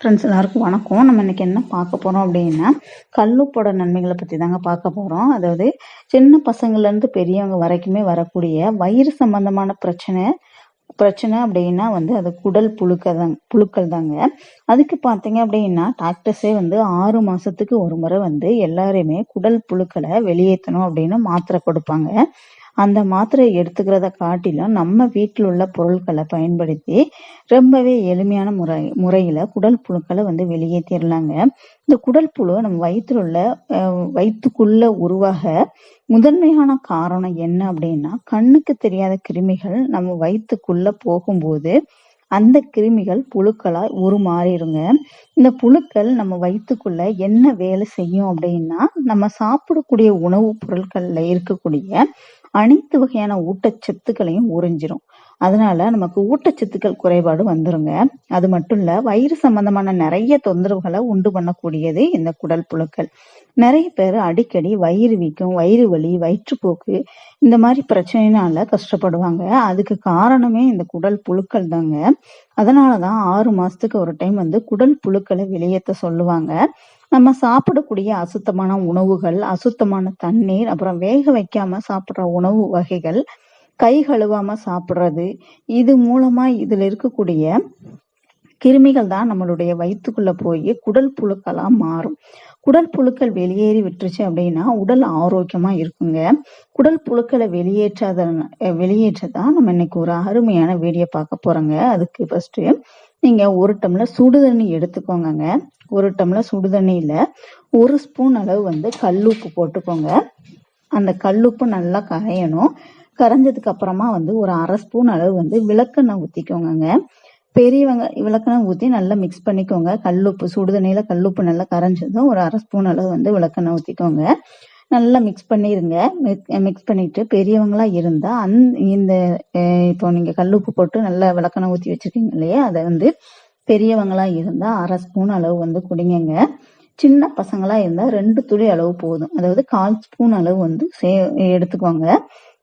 Friends எல்லாருக்கும் வணக்கம். நம்ம இன்னைக்கு என்ன பார்க்க போகிறோம் அப்படின்னா கல்லுப்போட நன்மைகளை பற்றி தாங்க பார்க்க போகிறோம் அதாவது சின்ன பசங்கள்லேருந்து பெரியவங்க வரைக்குமே வரக்கூடிய வயிறு சம்பந்தமான பிரச்சனை பிரச்சனை அப்படின்னா வந்து அது குடல் புழுக்க தான் புழுக்கள் தாங்க. அதுக்கு பார்த்தீங்க அப்படின்னா டாக்டர்ஸே வந்து ஆறு மாதத்துக்கு ஒரு முறை வந்து எல்லாருமே குடல் புழுக்களை வெளியேற்றணும் அப்படின்னு மாத்திரை கொடுப்பாங்க. அந்த மாத்திரை எடுத்துக்கிறத காட்டிலும் நம்ம வீட்டில் உள்ள பொருட்களை பயன்படுத்தி ரொம்பவே எளிமையான முறை முறையில் குடல் புழுக்களை வந்து வெளியேற்றிடலாங்க இந்த குடல் புழு நம்ம வயிற்றுல உள்ள வயிற்றுக்குள்ள உருவாக முதன்மையான காரணம் என்ன அப்படின்னா கண்ணுக்கு தெரியாத கிருமிகள் நம்ம வயிற்றுக்குள்ள போகும்போது அந்த கிருமிகள் புழுக்களாய் உருமாறிடுங்க. இந்த புழுக்கள் நம்ம வயிற்றுக்குள்ள என்ன வேலை செய்யும் அப்படின்னா நம்ம சாப்பிடக்கூடிய உணவுப் பொருட்கள்ல இருக்கக்கூடிய அனைத்து வகையான ஊட்டச்சத்துக்களையும் உறிஞ்சிரும். அதனால நமக்கு ஊட்டச்சத்துக்கள் குறைபாடு வந்துருங்க. அது மட்டும் இல்ல வயிறு சம்பந்தமான நிறைய தொந்தரவுகளை உண்டு பண்ணக்கூடியது இந்த குடல் புழுக்கள். நிறைய பேர் அடிக்கடி வயிறு வீக்கம் வயிறு வலி வயிற்றுப்போக்கு இந்த மாதிரி பிரச்சனைனால கஷ்டப்படுவாங்க. அதுக்கு காரணமே இந்த குடல் புழுக்கள் தாங்க. அதனாலதான் ஆறு மாசத்துக்கு ஒரு டைம் வந்து குடல் புழுக்களை வெளியேற்ற சொல்லுவாங்க. நம்ம சாப்பிடக்கூடிய அசுத்தமான உணவுகள் அசுத்தமான தண்ணீர் அப்புறம் வேக வைக்காம சாப்பிட்ற உணவு வகைகள் கை கழுவாம சாப்பிட்றது. இது மூலமா இதுல இருக்கக்கூடிய கிருமிகள் தான் நம்மளுடைய வயிற்றுக்குள்ள போய் குடல் புழுக்களாக மாறும். குடல் புழுக்கள் வெளியேறி விட்டுருச்சு அப்படின்னா உடல் ஆரோக்கியமா இருக்குங்க. குடல் புழுக்களை வெளியேற்றாத வெளியேற்றதான் நம்ம இன்னைக்கு ஒரு அருமையான வீடியோ பார்க்க போறோங்க. அதுக்கு ஃபர்ஸ்ட் நீங்க ஒரு டம்ளர் சுடு தண்ணி எடுத்துக்கோங்க ஒரு டம்ளர் சுடு தண்ணியில் ஒரு ஸ்பூன் அளவு வந்து கல்லுப்பு போட்டுக்கோங்க. அந்த கல்லுப்பு நல்லா கரையணும் கரைஞ்சதுக்கு அப்புறமா வந்து ஒரு அரை ஸ்பூன் அளவு வந்து விளக்கெண்ணெய் ஊற்றிக்கோங்க பெரியவங்க விளக்கெண்ணெய் ஊற்றி நல்லா மிக்ஸ் பண்ணிக்கோங்க. கல்லுப்பு சுடுதண்ணியில் கல்லுப்பு நல்லா கரைஞ்சதும் ஒரு அரை ஸ்பூன் அளவு வந்து விளக்கெண்ணெய் ஊற்றிக்கோங்க நல்லா மிக்ஸ் பண்ணிருங்க. மிக்ஸ் பண்ணிட்டு பெரியவங்களா இருந்தா அந் இந்த இப்போ நீங்க கல்லுப்பு போட்டு நல்லா விளக்கெண்ணெய் ஊற்றி வச்சிருக்கீங்க இல்லையா? அதை வந்து பெரியவங்களா இருந்தா அரை ஸ்பூன் அளவு வந்து குடிங்கங்க. சின்ன பசங்களா இருந்தா ரெண்டு துளி அளவு போதும். அதாவது கால் ஸ்பூன் அளவு வந்து சே எடுத்துக்கோங்க.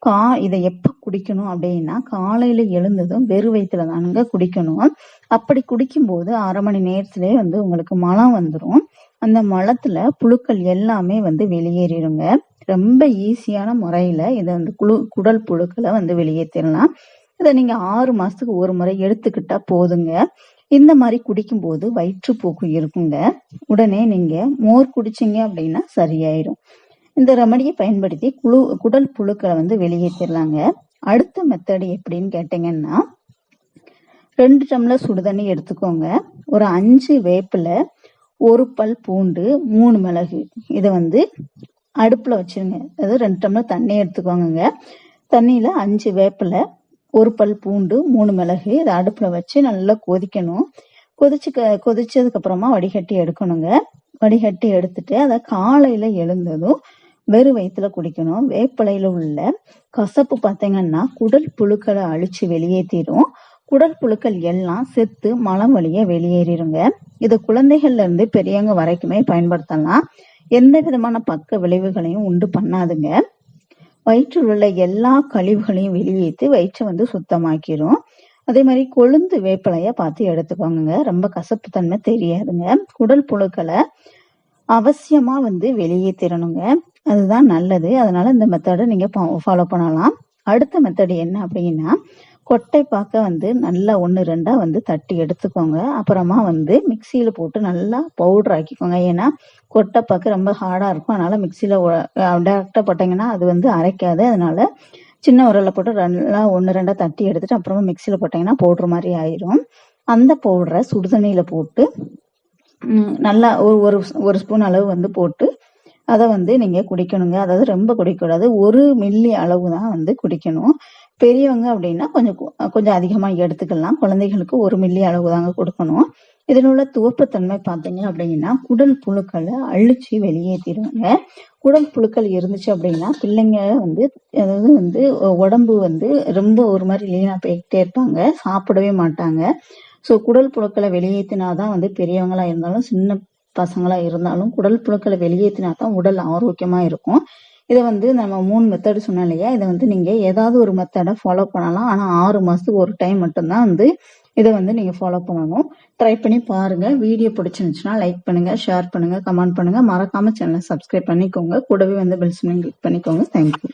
கா இதை எப்ப குடிக்கணும் அப்படின்னா காலையில எழுந்ததும் வெறு வயிற்றுல தானுங்க குடிக்கணும். அப்படி குடிக்கும்போது அரை மணி நேரத்திலே வந்து உங்களுக்கு மலம் வந்துடும் அந்த மலத்துல புழுக்கள் எல்லாமே வந்து வெளியேறிடுங்க. ரொம்ப ஈஸியான முறையில இதை வந்து குழு குடல் புழுக்களை வந்து வெளியேற்றிடலாம் இதை நீங்க ஆறு மாசத்துக்கு ஒரு முறை எடுத்துக்கிட்டா போதுங்க. இந்த மாதிரி குடிக்கும்போது வயிற்றுப்போக்கு இருக்குங்க. உடனே நீங்க மோர் குடிச்சிங்க அப்படின்னா சரியாயிடும் இந்த ரெமடியை பயன்படுத்தி குழு குடல் புழுக்களை வந்து வெளியேற்றிடலாங்க. அடுத்த மெத்தடு எப்படின்னு கேட்டீங்கன்னா ரெண்டு டம்ளர் சுடுதண்ணி எடுத்துக்கோங்க. ஒரு அஞ்சு வேப்பில ஒரு பல் பூண்டு மூணு மிளகு. இதை வந்து அடுப்புல வச்சிருங்க. அதாவது ரெண்டு டம்ளர் தண்ணி எடுத்துக்கோங்க தண்ணியில அஞ்சு வேப்பில ஒரு பல் பூண்டு மூணு மிளகு இதை அடுப்புல வச்சு நல்லா கொதிக்கணும். கொதிச்சு கொதிச்சதுக்கு அப்புறமா வடிகட்டி எடுக்கணுங்க. வடிகட்டி எடுத்துட்டு அதை காலையில எழுந்ததும் வெறும் வயிற்றுல குடிக்கணும். வேப்பிலையில உள்ள கசப்பு பார்த்தீங்கன்னா குடல் புழுக்களை அழிச்சு வெளியேற்றிடும் குடல் புழுக்கள் எல்லாம் செத்து மலம் வழிய வெளியேறிடுங்க இது குழந்தைகள்ல இருந்து பெரியவங்க வரைக்குமே பயன்படுத்தலாம். எந்த விதமான பக்க விளைவுகளையும் உண்டு பண்ணாதுங்க. வயிற்றில் உள்ள எல்லா கழிவுகளையும் வெளியேற்றி வயிற்றை வந்து சுத்தமாக்கிரும். அதே மாதிரி கொழுந்து வேப்பிலைய பார்த்து எடுத்துக்கோங்க ரொம்ப கசப்பு தன்மை தெரியாதுங்க. குடல் புழுக்களை அவசியமா வந்து வெளியேற்றிடணுங்க அதுதான் நல்லது. அதனால இந்த மெத்தடை நீங்க ஃபாலோ பண்ணலாம். அடுத்த மெத்தடு என்ன அப்படின்னா கொட்டை பாக்க வந்து நல்லா ஒன்று ரெண்டா வந்து தட்டி எடுத்துக்கோங்க. அப்புறமா வந்து மிக்சியில் போட்டு நல்லா பவுடர் ஆக்கிக்கோங்க. ஏன்னா கொட்டை பாக்கு ரொம்ப ஹார்டாக இருக்கும். அதனால மிக்சியில டேரெக்டாக போட்டிங்கன்னா அது வந்து அரைக்காது. அதனால சின்ன உரலில் போட்டு நல்லா ஒன்று ரெண்டாக தட்டி எடுத்துட்டு அப்புறமா மிக்சியில் போட்டிங்கன்னா பவுடர் மாதிரி ஆயிரும். அந்த பவுடரை சுடுதண்ணியில் போட்டு நல்லா ஒரு ஒரு ஒரு ஸ்பூன் அளவு வந்து போட்டு அதை வந்து நீங்கள் குடிக்கணுங்க. அதாவது ரொம்ப குடிக்கக்கூடாது. ஒரு மில்லி அளவு தான் வந்து குடிக்கணும். பெரியவங்க அப்படின்னா கொஞ்சம் கொஞ்சம் அதிகமாக எடுத்துக்கலாம். குழந்தைகளுக்கு ஒரு மில்லி அளவு தாங்க கொடுக்கணும். இதில் உள்ள துவப்புத்தன்மை பார்த்தீங்க அப்படின்னா குடல் புழுக்களை அழிச்சு வெளியேற்றிடுவாங்க குடல் புழுக்கள் இருந்துச்சு அப்படின்னா பிள்ளைங்க வந்து அதாவது வந்து உடம்பு வந்து ரொம்ப ஒரு மாதிரி லீனா போய்கிட்டே இருப்பாங்க. சாப்பிடவே மாட்டாங்க. ஸோ குடல் புழுக்களை வெளியேற்றினாதான் வந்து பெரியவங்களா இருந்தாலும் சின்ன பசங்களா இருந்தாலும் குடல் புழுக்களை வெளியேற்றினா தான் உடல் ஆரோக்கியமா இருக்கும். இதை வந்து நம்ம மூணு மெத்தடு சொன்னோம் இல்லையா? இதை வந்து நீங்க ஏதாவது ஒரு மெத்தடை ஃபாலோ பண்ணலாம். ஆனா ஆறு மாசத்துக்கு ஒரு டைம் மட்டும்தான் வந்து இதை வந்து நீங்கள் ஃபாலோ பண்ணணும். ட்ரை பண்ணி பாருங்கள் வீடியோ பிடிச்சிருந்துச்சுன்னா லைக் பண்ணுங்கள் ஷேர் பண்ணுங்கள் கமெண்ட் பண்ணுங்கள் மறக்காமல் சேனலை சப்ஸ்கிரைப் பண்ணிக்கோங்க. கூடவே வந்து பெல் கிளிக் பண்ணிக்கோங்க. தேங்க்யூ